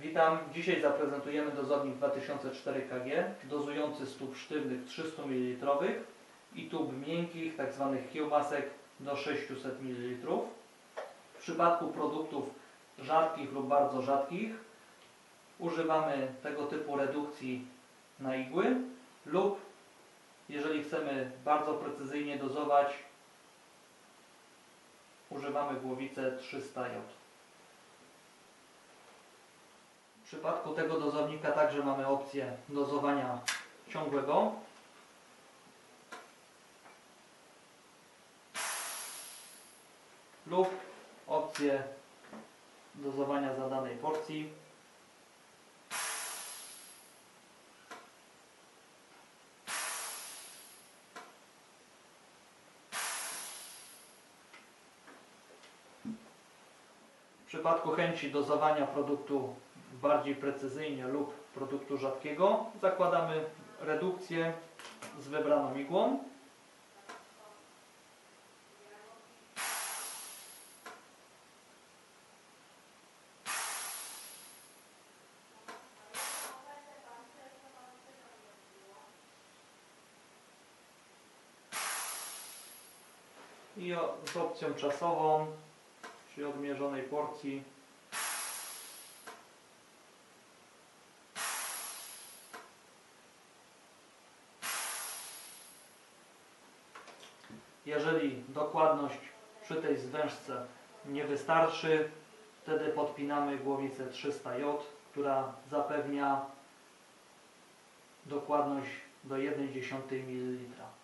Witam. Dzisiaj zaprezentujemy dozownik 2004 kg, dozujący stóp sztywnych 300 ml i tub miękkich, tzw. kiełbasek do 600 ml. W przypadku produktów rzadkich lub bardzo rzadkich używamy tego typu redukcji na igły lub jeżeli chcemy bardzo precyzyjnie dozować używamy głowicę 300J. W przypadku tego dozownika także mamy opcję dozowania ciągłego. Lub opcję dozowania zadanej porcji. W przypadku chęci dozowania produktu bardziej precyzyjnie lub produktu rzadkiego zakładamy redukcję z wybraną igłą. I z opcją czasową przy odmierzonej porcji Jeżeli dokładność przy tej zwężce nie wystarczy, wtedy podpinamy głowicę 300J, która zapewnia dokładność do 1,1 ml.